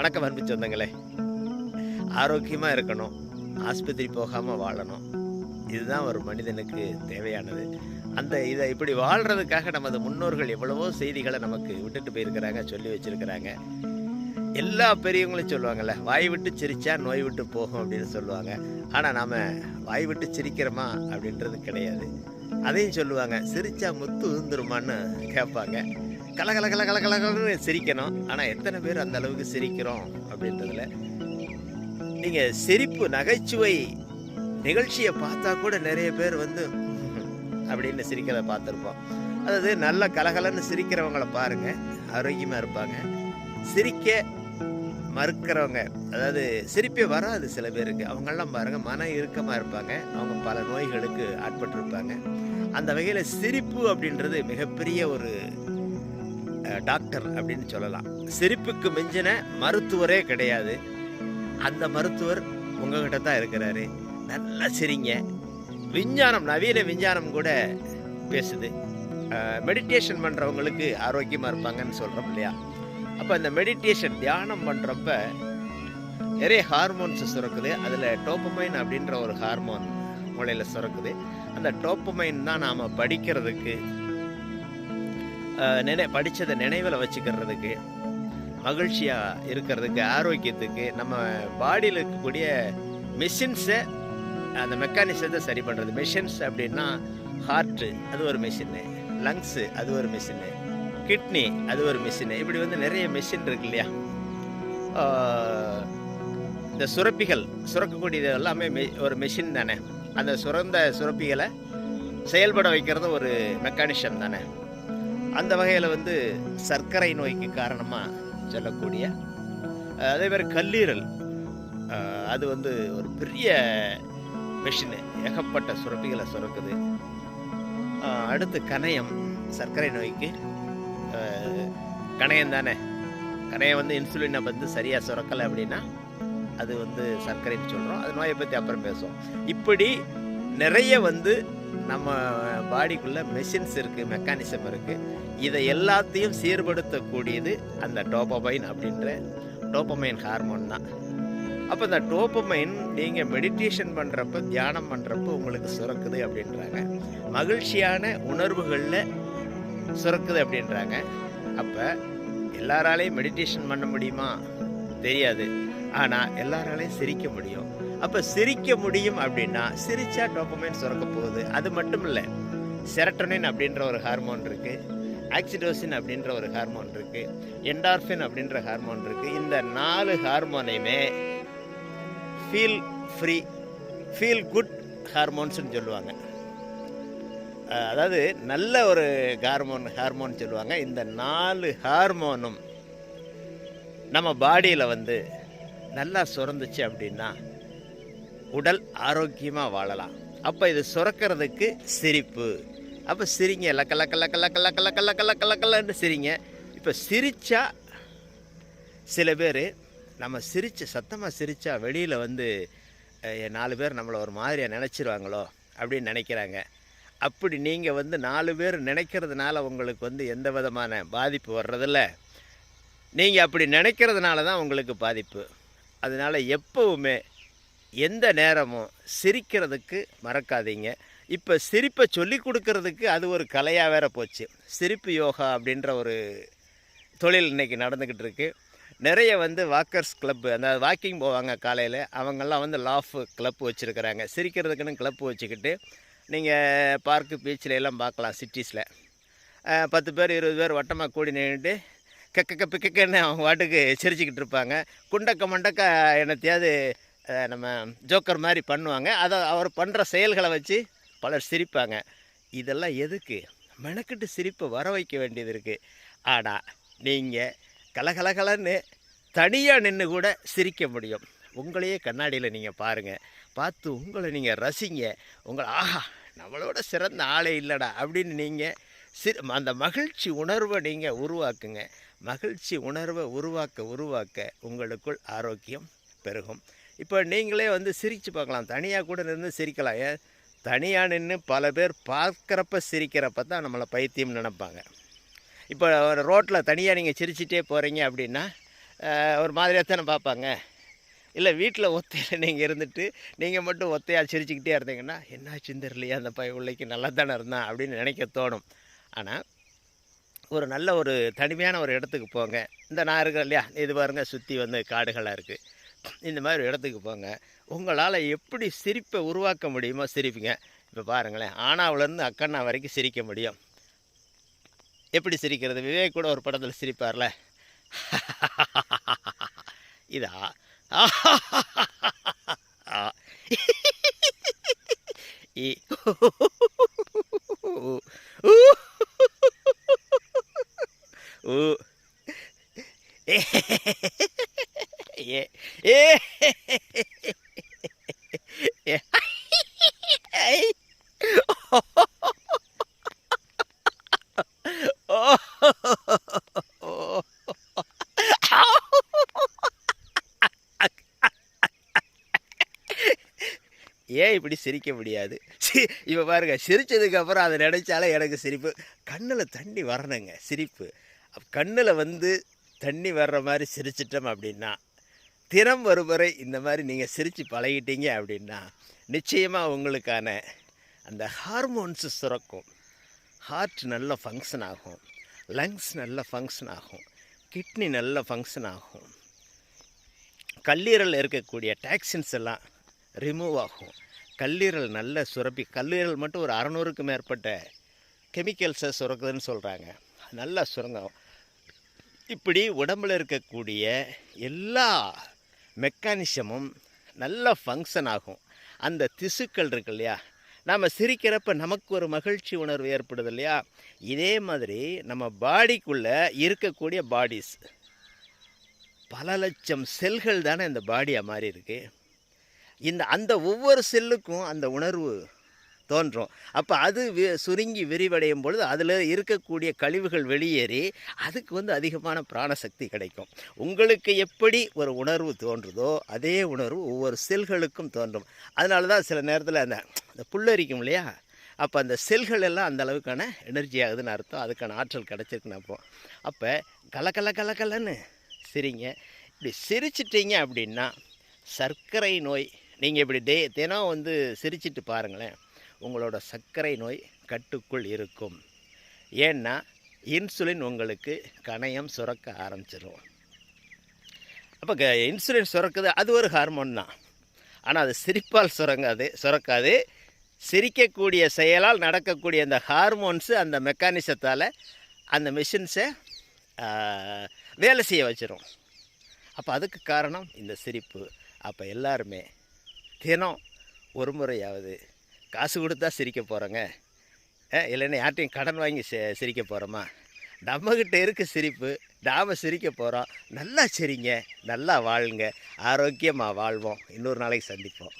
வணக்கம் அன்பு சொந்தங்களே. ஆரோக்கியமாக இருக்கணும். ஆஸ்பத்திரி போகாமல் வாழணும். இதுதான் ஒரு மனிதனுக்கு தேவையானது. அந்த இதை இப்படி வாழ்கிறதுக்காக நமது முன்னோர்கள் எவ்வளவோ செய்திகளை நமக்கு விட்டுட்டு போயிருக்கிறாங்க சொல்லி வச்சுருக்கிறாங்க. எல்லா பெரியவங்களும் சொல்லுவாங்கள்ல வாய் விட்டு சிரித்தா நோய் விட்டு போகும் அப்படின்னு சொல்லுவாங்க. ஆனால் நாம் வாய் விட்டு சிரிக்கிறோமா அப்படின்றது கிடையாது. அதையும் சொல்லுவாங்க சிரித்தா முத்து உந்துருமான்னு கேட்பாங்க. கலகல கல கலகலன்னு சிரிக்கணும். ஆனால் எத்தனை பேர் அந்த அளவுக்கு சிரிக்கிறோம் அப்படின்றதுல? நீங்கள் சிரிப்பு நகைச்சுவை நிகழ்ச்சியை பார்த்தா கூட நிறைய பேர் வந்து அப்படின்னு சிரிக்கிறத பார்த்துருப்போம். அதாவது நல்ல கலகலன்னு சிரிக்கிறவங்கள பாருங்க. ஆரோக்கியமாக இருப்பாங்க. சிரிக்க மறுக்கிறவங்க அதாவது சிரிப்பே வராது சில பேருக்கு. அவங்கெல்லாம் பாருங்கள் மன இறுக்கமாக இருப்பாங்க. அவங்க பல நோய்களுக்கு ஆட்பட்டிருப்பாங்க. அந்த வகையில் சிரிப்பு அப்படின்றது மிகப்பெரிய ஒரு டாக்டர் அப்படின்னு சொல்லலாம். சிரிப்புக்கு மிஞ்சின மருத்துவரே கிடையாது. அந்த மருத்துவர் உங்ககிட்ட தான் இருக்கிறாரு. நல்லா சிரிங்க. விஞ்ஞானம் நவீன விஞ்ஞானம் கூட பேசுது. மெடிடேஷன் பண்ணுறவங்களுக்கு ஆரோக்கியமாக இருப்பாங்கன்னு சொல்கிறோம் இல்லையா? அப்போ இந்த மெடிடேஷன் தியானம் பண்ணுறப்ப நிறைய ஹார்மோன்ஸ் சுரக்குது. அதில் டோப்பமைன் அப்படின்ற ஒரு ஹார்மோன் மூளையில் சுரக்குது. அந்த டோப்பமைன் தான் நாம் படிக்கிறதுக்கு நினை படித்ததை நினைவில் வச்சுக்கிறதுக்கு மகிழ்ச்சியாக இருக்கிறதுக்கு ஆரோக்கியத்துக்கு நம்ம பாடியில் இருக்கக்கூடிய மிஷின்ஸை அந்த மெக்கானிசத்தை சரி பண்ணுறது மிஷின்ஸ் அப்படின்னா ஹார்ட்டு அது ஒரு மிஷினு லங்ஸு அது ஒரு மிஷினு கிட்னி அது ஒரு மிஷினு இப்படி வந்து நிறைய மிஷின் இருக்கு இல்லையா? இந்த சுரப்பிகள் சுரக்கக்கூடியது எல்லாமே மெ- ஒரு மிஷின் தானே. அந்த சுரந்த சுரப்பிகளை செயல்பட வைக்கிறது ஒரு மெக்கானிசம் தானே. அந்த வகையில் வந்து சர்க்கரை நோய்க்கு காரணமாக சொல்லக்கூடிய அதே மாதிரி கல்லீரல். அது வந்து ஒரு பெரிய மிஷினு ஏகப்பட்ட சுரப்பிகளை சுரக்குது. அடுத்து கணையம் சர்க்கரை நோய்க்கு. கணையம் தானே. கணையம் வந்து இன்சுலினை வந்து சரியாக சுரக்கலை அப்படின்னா அது வந்து சர்க்கரைன்னு சொல்கிறோம் அது நோயை பற்றி அப்புறம் பேசுவோம். இப்படி நிறைய வந்து நம்ம பாடிக்குள்ளே மெஷின்ஸ் இருக்குது மெக்கானிசம் இருக்குது இதை எல்லாத்தையும் சீர்படுத்தக்கூடியது அந்த டோப்பமைன் அப்படின்ற டோப்பமைன் ஹார்மோன் தான். அப்போ இந்த டோப்பமைன் நீங்கள் மெடிடேஷன் பண்ணுறப்போ தியானம் பண்ணுறப்போ உங்களுக்கு சுரக்குது அப்படின்றாங்க. மகிழ்ச்சியான உணர்வுகளில் சுரக்குது அப்படின்றாங்க. அப்போ எல்லாராலையும் மெடிடேஷன் பண்ண முடியுமா? தெரியாது. ஆனால் எல்லாராலையும் சிரிக்க முடியும். அப்போ சிரிக்க முடியும் அப்படின்னா சிரிச்சா டோப்பமைன் சுரக்க போகுது. அது மட்டும் இல்லை செரட்டோனின் அப்படின்ற ஒரு ஹார்மோன் இருக்குது ஆக்சிடோசின் அப்படின்ற ஒரு ஹார்மோன் இருக்குது என்டார்ஃபின் அப்படின்ற ஹார்மோன் இருக்குது இந்த நாலு ஹார்மோனையுமே ஃபீல் ஃப்ரீ ஃபீல் குட் ஹார்மோன்ஸ்னு சொல்லுவாங்க. அதாவது நல்ல ஒரு ஹார்மோன் ஹார்மோன் சொல்லுவாங்க. இந்த நாலு ஹார்மோனும் நம்ம பாடியில் வந்து நல்லா சுரந்துச்சு அப்படின்னா உடல் ஆரோக்கியமாக வாழலாம். அப்போ இது சுரக்கிறதுக்கு சிரிப்பு. அப்போ சிரிங்க லக்க லக்க லக்க லக்க லக்க லக்க லக்க லக்க லக்கலன்னு சிரிங்க. இப்போ சிரித்தா சில பேர் நம்ம சிரித்து சத்தமாக சிரித்தா வெளியில் வந்து நாலு பேர் நம்மளை ஒரு மாதிரியாக நினச்சிருவாங்களோ? அப்படின்னு நினைக்கிறாங்க. அப்படி நீங்கள் வந்து நாலு பேர் நினைக்கிறதுனால உங்களுக்கு வந்து எந்த விதமான பாதிப்பு வர்றதில்ல. நீங்கள் அப்படி நினைக்கிறதுனால தான் உங்களுக்கு பாதிப்பு. அதனால் எப்போவுமே எந்த நேரமும் சிரிக்கிறதுக்கு மறக்காதீங்க. இப்போ சிரிப்பை சொல்லி கொடுக்கறதுக்கு அது ஒரு கலையாக வேற போச்சு. சிரிப்பு யோகா அப்படின்ற ஒரு தொழில் இன்றைக்கி நடந்துக்கிட்டு இருக்குது நிறைய வந்து வாக்கர்ஸ் கிளப்பு அந்த வாக்கிங் போவாங்க காலையில் அவங்கெல்லாம் வந்து லாஃப் கிளப் வச்சுருக்கிறாங்க. சிரிக்கிறதுக்குன்னு கிளப் வச்சுக்கிட்டு நீங்கள் பார்க்கு பீச்சில் எல்லாம் பார்க்கலாம் சிட்டிஸில். பத்து பேர் இருபது பேர் வட்டமாக கூடி நின்றுட்டு கக்க கப்பு கக்கன்னு அவங்க வாட்டுக்கு சிரிச்சுக்கிட்டு இருப்பாங்க. குண்டக்க மண்டக்க என்னத்தையாவது நம்ம ஜோக்கர் மாதிரி பண்ணுவாங்க. அதை அவர் பண்ணுற செயல்களை வச்சு பலர் சிரிப்பாங்க. இதெல்லாம் எதுக்கு? மெனக்கிட்டு சிரிப்பை வர வைக்க வேண்டியது இருக்குது ஆனால் நீங்கள் கலகலகலன்னு தனியாக நின்று கூட சிரிக்க முடியும். உங்களையே கண்ணாடியில் நீங்கள் பாருங்கள் பார்த்து உங்களை நீங்கள் ரசிங்க. உங்களை ஆஹா நம்மளோட சிறந்த ஆளே இல்லைடா அப்படின்னு நீங்கள் சி அந்த மகிழ்ச்சி உணர்வை நீங்கள் உருவாக்குங்க. மகிழ்ச்சி உணர்வை உருவாக்க உருவாக்க உங்களுக்குள் ஆரோக்கியம் பெருகும். இப்போ நீங்களே வந்து சிரித்து பார்க்கலாம். தனியாக கூட நின்று சிரிக்கலாம். ஏன் தனியாக நின்று பல பேர் பார்க்குறப்ப சிரிக்கிறப்ப தான் நம்மளை பைத்தியம் நினைப்பாங்க. இப்போ ஒரு ரோட்டில் தனியாக நீங்கள் சிரிச்சிட்டே போகிறீங்க அப்படின்னா ஒரு மாதிரியாக தானே பார்ப்பாங்க. இல்லை வீட்டில் ஒத்தையில் நீங்கள் இருந்துட்டு நீங்கள் மட்டும் ஒத்தையாக சிரிச்சுக்கிட்டே இருந்தீங்கன்னா என்ன தெரியலையா அந்த பையன் உள்ளைக்கு நல்லா தானே இருந்தான் அப்படின்னு நினைக்க தோணும். ஆனால் ஒரு நல்ல ஒரு தனிமையான ஒரு இடத்துக்கு போங்க. இந்த நான் இருக்கேன் இல்லையா? இது பாருங்க சுற்றி வந்து காடுகளாக இருக்குது இந்த மாதிரி இடத்துக்கு போங்க. உங்களால் எப்படி சிரிப்பை உருவாக்க முடியுமோ சிரிப்புங்க. இப்போ பாருங்களேன் ஆனாவிலேருந்து அக்கண்ணா வரைக்கும் சிரிக்க முடியும். எப்படி சிரிக்கிறது? விவேக் கூட ஒரு படத்தில் சிரிப்பார்ல. இதா? ஆ. இ. இப்படி சிரிக்க முடியாது. சி இப்போ பாருங்கள் சிரித்ததுக்கப்புறம் அதை நினச்சாலே எனக்கு சிரிப்பு. கண்ணில் தண்ணி வரணுங்க சிரிப்பு. கண்ணில் வந்து தண்ணி வர்ற மாதிரி சிரிச்சிட்டோம் அப்படின்னா தினம் ஒரு இந்த மாதிரி நீங்கள் சிரித்து பழகிட்டீங்க அப்படின்னா நிச்சயமாக உங்களுக்கான அந்த ஹார்மோன்ஸு சுரக்கும். ஹார்ட் நல்ல ஃபங்க்ஷன் ஆகும். லங்ஸ் நல்ல ஃபங்க்ஷன் ஆகும். கிட்னி நல்ல ஃபங்க்ஷன் ஆகும். கல்லீரல் இருக்கக்கூடிய டாக்ஸின்ஸ் எல்லாம் ரிமூவ் ஆகும். கல்லீரல் நல்ல சுரப்பி கல்லீரல் மட்டும் ஒரு அறநூறுக்கு மேற்பட்ட கெமிக்கல்ஸை சுரக்குதுன்னு சொல்கிறாங்க நல்லா சுரங்கும். இப்படி உடம்பில் இருக்கக்கூடிய எல்லா மெக்கானிசமும் நல்ல ஃபங்க்ஷன் ஆகும். அந்த திசுக்கள் இருக்கு இல்லையா? நாம் சிரிக்கிறப்ப நமக்கு ஒரு மகிழ்ச்சி உணர்வு ஏற்படுது இல்லையா? இதே மாதிரி நம்ம பாடிக்குள்ளே இருக்கக்கூடிய பாடிஸ் பல லட்சம் செல்கள் தானே இந்த பாடியாக மாறி இருக்குது இந்த அந்த ஒவ்வொரு செல்லுக்கும் அந்த உணர்வு தோன்றும். அப்போ அது வி சுருங்கி விரிவடையும் பொழுது அதில் இருக்கக்கூடிய கழிவுகள் வெளியேறி அதுக்கு வந்து அதிகமான பிராணசக்தி கிடைக்கும். உங்களுக்கு எப்படி ஒரு உணர்வு தோன்றுதோ அதே உணர்வு ஒவ்வொரு செல்களுக்கும் தோன்றும். அதனால தான் சில நேரத்தில் அந்த இந்த புல்லரிக்கும் இல்லையா? அப்போ அந்த செல்கள் எல்லாம் அந்த அளவுக்கான எனர்ஜி ஆகுதுன்னு அர்த்தம். அதுக்கான ஆற்றல் கிடச்சிருக்குன்னு அப்போ அப்போ கல கல சிரிங்க. இப்படி சிரிச்சிட்டிங்க அப்படின்னா சர்க்கரை நோய் நீங்கள் இப்படி டே தினம் வந்து சிரிச்சிட்டு பாருங்களேன். உங்களோட சர்க்கரை நோய் கட்டுக்குள் இருக்கும். ஏன்னா இன்சுலின் உங்களுக்கு கணையம் சுரக்க ஆரம்பிச்சிடும் அப்போ க இன்சுலின் சுரக்குது அது ஒரு ஹார்மோன் தான். ஆனால் அது சிரிப்பால் சுரங்காது சுரக்காது. சிரிக்கக்கூடிய செயலால் நடக்கக்கூடிய அந்த ஹார்மோன்ஸு அந்த மெக்கானிசத்தால் அந்த மிஷின்ஸை வேலை செய்ய வச்சிடும் அப்போ அதுக்கு காரணம் இந்த சிரிப்பு. அப்போ எல்லாருமே தினம் ஒரு முறையாவது காசு கொடுத்தா சிரிக்க போகிறோங்க இல்லைன்னா யார்ட்டையும் கடன் வாங்கி சிரிக்க போகிறோமா நம்மக்கிட்ட இருக்க சிரிப்பு நாம் சிரிக்க போகிறோம் நல்லா சிரிங்க நல்லா வாழுங்க ஆரோக்கியமாக வாழ்வோம். இன்னொரு நாளைக்கு சந்திப்போம்.